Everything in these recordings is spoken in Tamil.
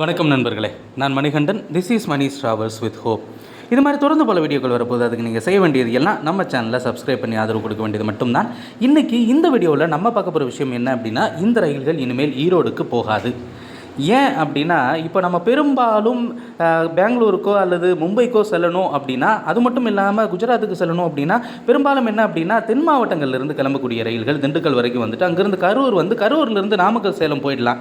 வணக்கம் நண்பர்களே. நான் Manikandan. This is Mani travels with hope இது மாதிரி தொடர்ந்து பல வீடியோக்கள் வரப்போது அதுக்கு நீங்கள் செய்ய வேண்டியது எல்லாம் நம்ம சேனலில் சப்ஸ்கிரைப் பண்ணி ஆதரவு கொடுக்க வேண்டியது மட்டும்தான். இன்றைக்கி இந்த வீடியோவில் நம்ம பார்க்க போகிற விஷயம் என்ன அப்படின்னா இந்த ரயில்கள் இனிமேல் ஈரோடுக்கு போகாது. ஏன் அப்படின்னா இப்போ நம்ம பெரும்பாலும் பெங்களூருக்கோ அல்லது மும்பைக்கோ செல்லணும் அப்படின்னா அது மட்டும் இல்லாமல் குஜராத்துக்கு செல்லணும் அப்படின்னா பெரும்பாலும் என்ன அப்படின்னா தென் மாவட்டங்கள்லேருந்து கிளம்பக்கூடிய ரயில்கள் திண்டுக்கல் வரைக்கும் வந்துட்டு அங்கேருந்து கரூர் வந்து கரூர்லேருந்து நாமக்கல் சேலம் போயிடலாம்.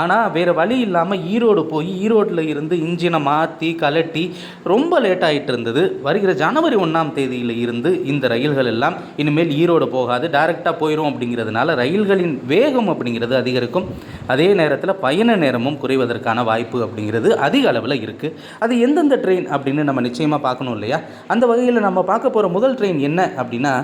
ஆனால் வேறு வழி இல்லாமல் ஈரோடு போய் ஈரோட்டில் இருந்து இன்ஜினை மாற்றி கலட்டி ரொம்ப லேட் ஆகிட்டு இருந்தது. வருகிற ஜனவரி ஒன்றாம் தேதியில் இருந்து இந்த ரயில்கள் எல்லாம் இனிமேல் ஈரோடு போகாது டைரெக்டாக போயிடும் அப்படிங்கிறதுனால ரயில்களின் வேகம் அப்படிங்கிறது அதிகரிக்கும். அதே நேரத்தில் பயண நேரமும் குறைவதற்கான வாய்ப்பு அப்படிங்கிறது அதிக அளவில் இருக்குது அது எந்தெந்த ட்ரெயின் அப்படின்னு நம்ம நிச்சயமாக பார்க்கணும் இல்லையா? அந்த வகையில் நம்ம பார்க்க போகிற முதல் ட்ரெயின் என்ன அப்படின்னா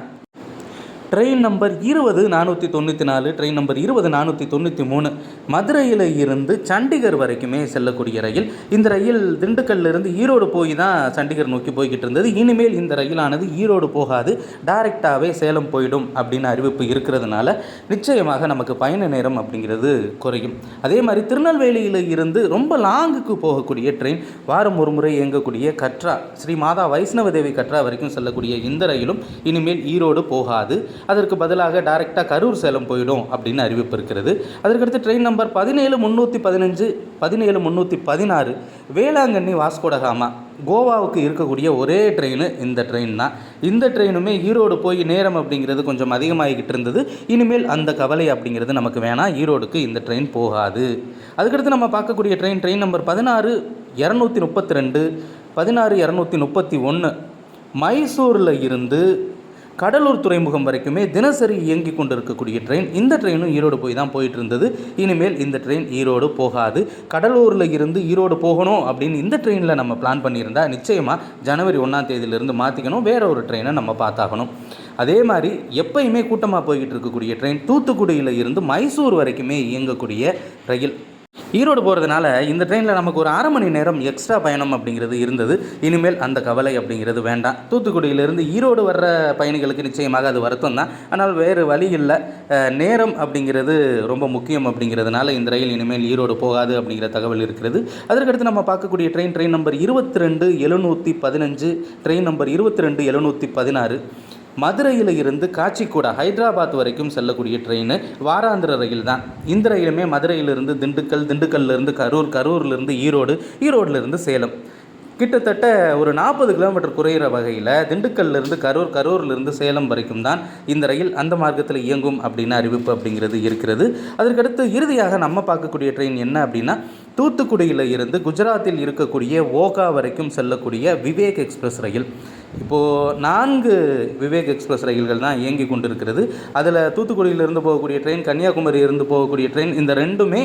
ட்ரெயின் நம்பர் இருபது நானூற்றி தொண்ணூற்றி நாலு ட்ரெயின் நம்பர் இருபது நானூற்றி தொண்ணூற்றி மூணு. மதுரையில் இருந்து சண்டிகர் வரைக்குமே செல்லக்கூடிய ரயில். இந்த ரயில் திண்டுக்கல்லிருந்து ஈரோடு போய் தான் சண்டிகர் நோக்கி போய்கிட்டு இருந்தது. இனிமேல் இந்த ரயிலானது ஈரோடு போகாது டைரெக்டாகவே சேலம் போயிடும் அப்படின்னு அறிவிப்பு இருக்கிறதுனால நிச்சயமாக நமக்கு பயண நேரம் அப்படிங்கிறது குறையும். அதே மாதிரி திருநெல்வேலியில் இருந்து ரொம்ப லாங்குக்கு போகக்கூடிய ட்ரெயின் வாரம் ஒரு முறை இயங்கக்கூடிய கட்ரா ஸ்ரீ மாதா வைஷ்ணவ தேவி கட்ரா வரைக்கும் செல்லக்கூடிய இந்த ரயிலும் இனிமேல் ஈரோடு போகாது. அதற்கு பதிலாக டைரெக்டாக கரூர் சேலம் போயிடும் அப்படின்னு அறிவிப்பு இருக்கிறது. அதற்கடுத்து ட்ரெயின் நம்பர் பதினேழு முந்நூற்றி பதினஞ்சு பதினேழு முந்நூற்றி பதினாறு வேளாங்கண்ணி வாஸ்கோடகாமா கோவாவுக்கு இருக்கக்கூடிய ஒரே ட்ரெயின் இந்த ட்ரெயின் தான். இந்த ட்ரெயினுமே ஈரோடு போய் நேரம் அப்படிங்கிறது கொஞ்சம் அதிகமாகிக்கிட்டு இருந்தது. இனிமேல் அந்த கவலை அப்படிங்கிறது நமக்கு வேணாம். ஈரோடுக்கு இந்த ட்ரெயின் போகாது. அதுக்கடுத்து நம்ம பார்க்கக்கூடிய ட்ரெயின் ட்ரெயின் நம்பர் பதினாறு இரநூத்தி முப்பத்தி ரெண்டு பதினாறு இரநூத்தி முப்பத்தி ஒன்று மைசூரில் இருந்து கடலூர் துறைமுகம் வரைக்குமே தினசரி இயங்கி கொண்டு இருக்கக்கூடிய ட்ரெயின் இந்த ட்ரெயினும் ஈரோடு போய் தான் போயிட்டு இருந்தது இனிமேல் இந்த ட்ரெயின் ஈரோடு போகாது. கடலூரில் இருந்து ஈரோடு போகணும் அப்படின்னு இந்த ட்ரெயினில் நம்ம பிளான் பண்ணியிருந்தா நிச்சயமாக ஜனவரி ஒன்றாம் தேதியிலிருந்து மாற்றிக்கணும் வேற ஒரு ட்ரெயினை நம்ம பார்த்தாகணும். அதே மாதிரி எப்பயுமே கூட்டமாக போய்கிட்டு இருக்கக்கூடிய ட்ரெயின் தூத்துக்குடியில் இருந்து மைசூர் வரைக்குமே இயங்கக்கூடிய ரயில். ஈரோடு போகிறதுனால இந்த ட்ரெயினில் நமக்கு ஒரு அரை மணி நேரம் எக்ஸ்ட்ரா பயணம் அப்படிங்கிறது இருந்தது. இனிமேல் அந்த கவலை அப்படிங்கிறது வேண்டாம். தூத்துக்குடியிலிருந்து ஈரோடு வர்ற பயணிகளுக்கு நிச்சயமாக அது வருத்தம் தான். ஆனால் வேறு வழி இல்லை. நேரம் அப்படிங்கிறது ரொம்ப முக்கியம் அப்படிங்கிறதுனால இந்த ரயில் இனிமேல் ஈரோடு போகாது அப்படிங்கிற தகவல் இருக்கிறது. அதற்கடுத்து நம்ம பார்க்கக்கூடிய ட்ரெயின் ட்ரெயின் நம்பர் இருபத்தி ரெண்டு எழுநூற்றி பதினஞ்சு ட்ரெயின் நம்பர் இருபத்தி ரெண்டு எழுநூற்றி பதினாறு. மதுரையில் இருந்து காச்சிக்கூடா ஹைதராபாத் வரைக்கும் செல்லக்கூடிய ட்ரெயின் வாராந்திர ரயில் தான். இந்த ரயிலுமே மதுரையிலிருந்து திண்டுக்கல் திண்டுக்கல்லிருந்து கரூர் கரூர்லேருந்து ஈரோடு ஈரோடுலேருந்து சேலம். கிட்டத்தட்ட ஒரு நாற்பது கிலோமீட்டர் குறையிற வகையில் திண்டுக்கல்லிருந்து கரூர் கரூர்லேருந்து சேலம் வரைக்கும் தான் இந்த ரயில் அந்த மார்க்கத்தில் இயங்கும் அப்படின்னு அறிவிப்பு அப்படிங்கிறது இருக்கிறது. அதற்கடுத்து இறுதியாக நம்ம பார்க்கக்கூடிய ட்ரெயின் என்ன அப்படின்னா தூத்துக்குடியில் இருந்து குஜராத்தில் இருக்கக்கூடிய ஓகா வரைக்கும் செல்லக்கூடிய விவேக் எக்ஸ்பிரஸ் ரயில். இப்போது நான்கு விவேக் எக்ஸ்பிரஸ் ரயில்கள் தான் இயங்கி கொண்டிருக்கிறது. அதில் தூத்துக்குடியிலிருந்து போகக்கூடிய ட்ரெயின் கன்னியாகுமரி இருந்து போகக்கூடிய ட்ரெயின் இந்த ரெண்டுமே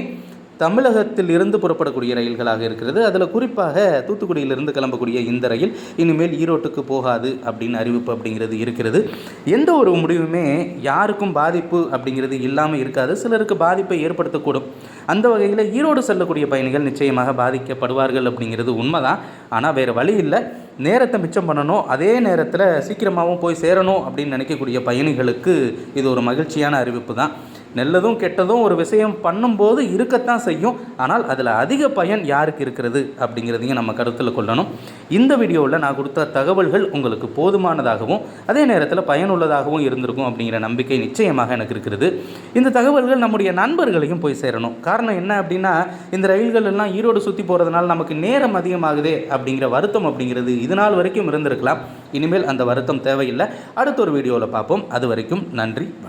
தமிழகத்தில் இருந்து புறப்படக்கூடிய ரயில்களாக இருக்கிறது. அதில் குறிப்பாக தூத்துக்குடியிலிருந்து கிளம்பக்கூடிய இந்த ரயில் இனிமேல் ஈரோட்டுக்கு போகாது அப்படின்னு அறிவிப்பு அப்படிங்கிறது இருக்கிறது. எந்த ஒரு முடிவுமே யாருக்கும் பாதிப்பு அப்படிங்கிறது இல்லாமல் இருக்காது. சிலருக்கு பாதிப்பை ஏற்படுத்தக்கூடும். அந்த வகையில் ஈரோடு செல்லக்கூடிய பயணிகள் நிச்சயமாக பாதிக்கப்படுவார்கள் அப்படிங்கிறது உண்மைதான். ஆனால் வேறு வழி இல்லை. நேரத்தை மிச்சம் பண்ணணும். அதே நேரத்தில் சீக்கிரமாகவும் போய் சேரணும் அப்படின்னு நினைக்கக்கூடிய பயணிகளுக்கு இது ஒரு மகிழ்ச்சியான அறிவிப்பு தான் நல்லதும் கெட்டதும் ஒரு விஷயம் பண்ணும்போது இருக்கத்தான் செய்யும். ஆனால் அதில் அதிக பயன் யாருக்கு இருக்கிறது அப்படிங்கிறதையும் நம்ம கருத்தில் கொள்ளணும். இந்த வீடியோவில் நான் கொடுத்த தகவல்கள் உங்களுக்கு போதுமானதாகவும் அதே நேரத்தில் பயனுள்ளதாகவும் இருந்திருக்கும் அப்படிங்கிற நம்பிக்கை நிச்சயமாக எனக்கு இருக்கிறது. இந்த தகவல்கள் நம்முடைய நண்பர்களையும் போய் சேரணும். காரணம் என்ன அப்படின்னா இந்த ரயில்கள் எல்லாம் ஈரோடு சுற்றி போகிறதுனால நமக்கு நேரம் அதிகமாகுதே அப்படிங்கிற வருத்தம் அப்படிங்கிறது இது நாள் வரைக்கும் இருந்திருக்கலாம். இனிமேல் அந்த வருத்தம் தேவையில்லை. அடுத்த ஒரு வீடியோவில் பார்ப்போம். அது வரைக்கும் நன்றி